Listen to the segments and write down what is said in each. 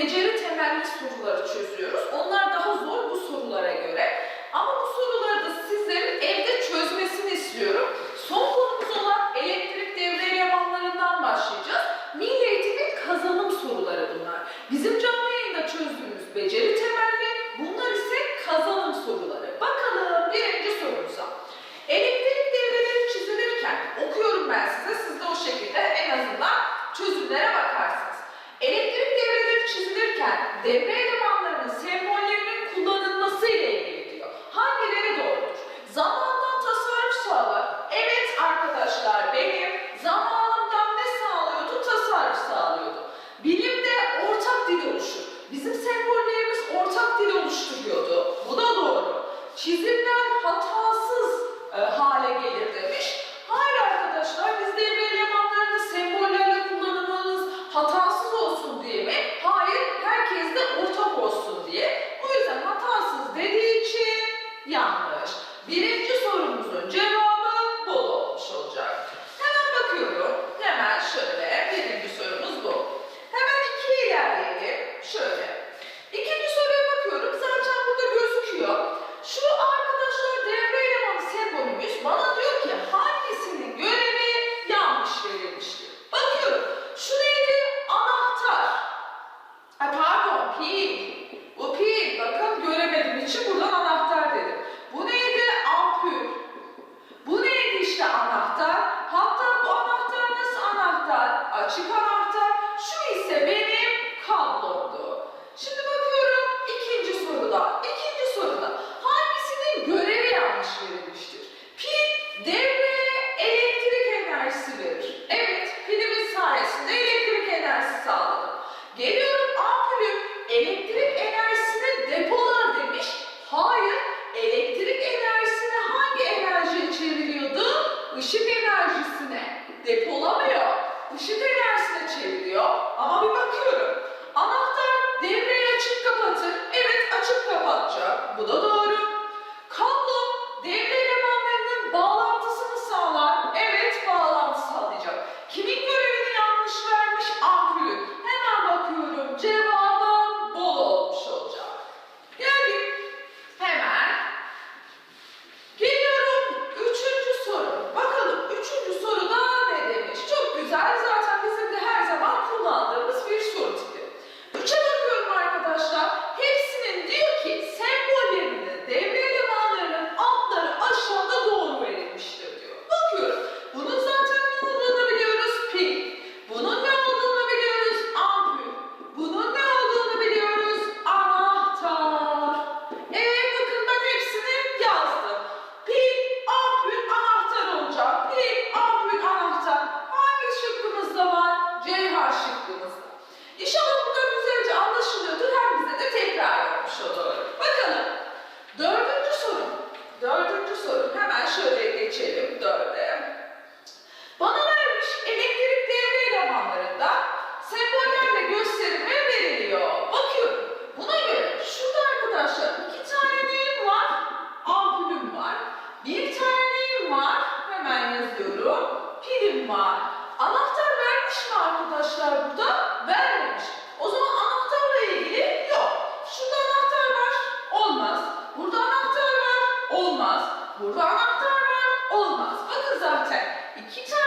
beceri temelli soruları çözüyoruz. Onlar daha zor bu sorulara göre. Ama bu soruları da sizlerin evde çözmesini istiyorum. Son konumuz olan elektrik devre elemanlarından başlayacağız. Milli eğitimin kazanım soruları bunlar. Bizim canlı yayında çözdüğümüz beceri temelli, bunlar ise kazanım soruları. Bakalım birinci sorumuza. Elektrik devreleri çizilirken okuyorum ben size, siz de o şekilde en azından çözümlere bakarsınız devre elemanlarının sembollerinin kullanılması ile ilgili diyor. Hangileri doğrudur? Zamandan tasarruf sağlar. Evet arkadaşlar benim zamanımdan ne sağlıyordu? Tasarruf sağlıyordu. Bilimde ortak dil oluşur. Bizim sembollerimiz ortak dil oluşturuyordu. Bu da doğru. Çizimler sobre depolar Olmaz. Burada anahtar var. Olmaz. Bakın zaten iki tane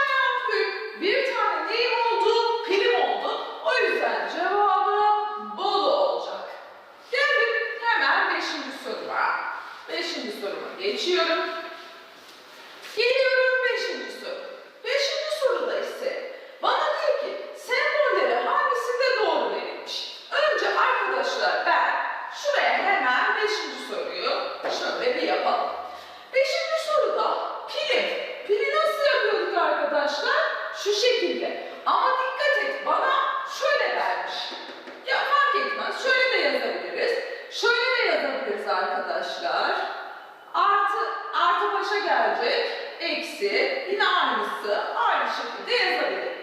gelecek? Eksi. Yine aynısı. Aynı şekilde yazabilirim.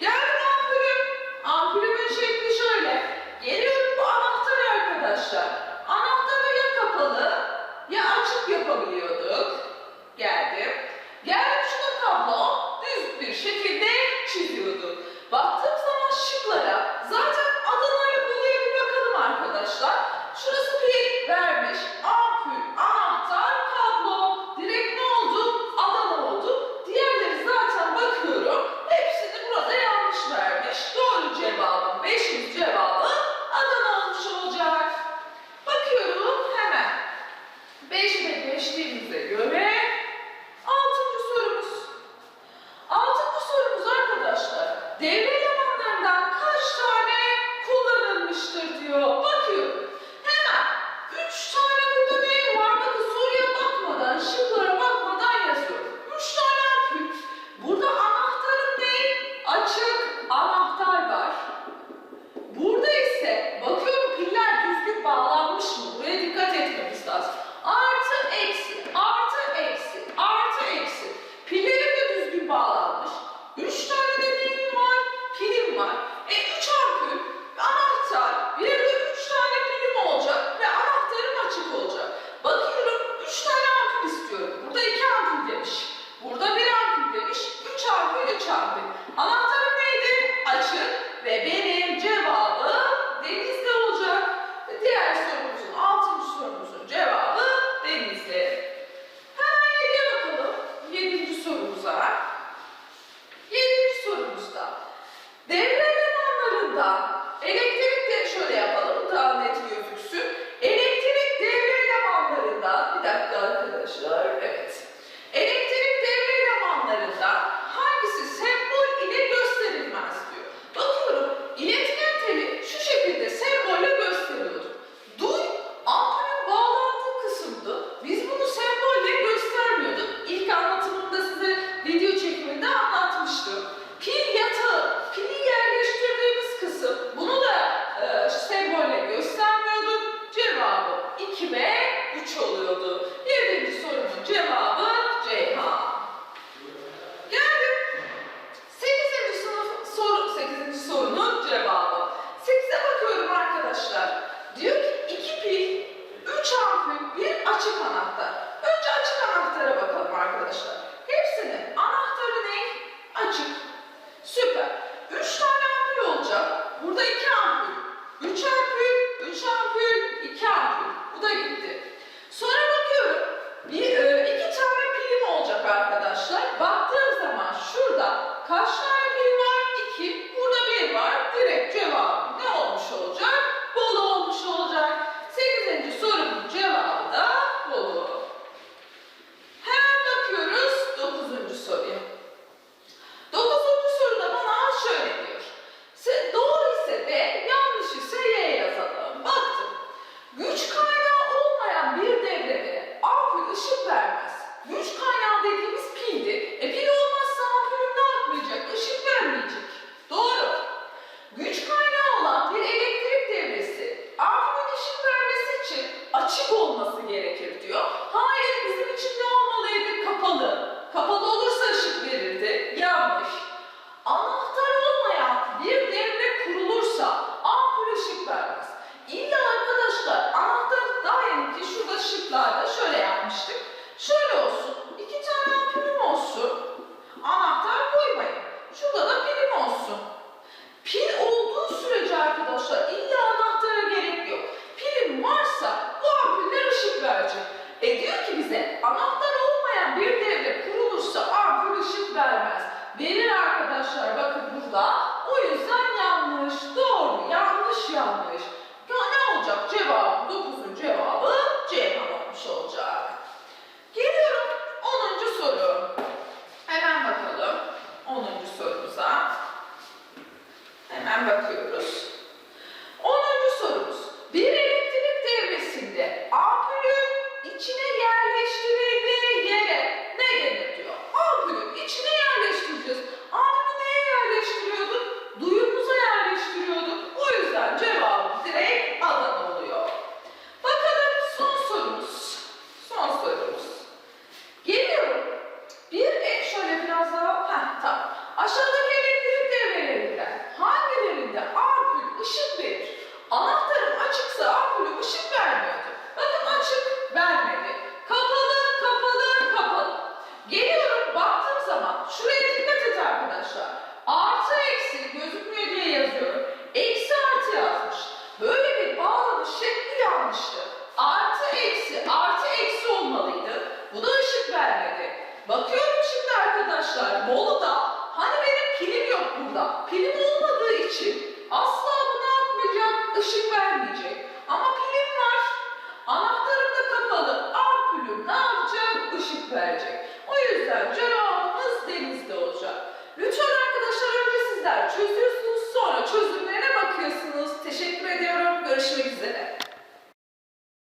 Geldim ampulüm. Ampulümün şekli şöyle. Geliyorum bu anahtar arkadaşlar. Anahtarı ya kapalı ya açık yapabiliyorduk. çaldık. Anahtarım neydi? Açık ve benim. yapmıştık? Şöyle olsun, iki tane ampulüm olsun, anahtar koymayın. Şurada da pilim olsun. Pil olduğu sürece arkadaşlar illa anahtara gerek yok. Pilim varsa bu ampuller ışık verecek. E diyor ki bize anahtar olmayan bir devre kurulursa ampul ışık vermez. Verir arkadaşlar bakın burada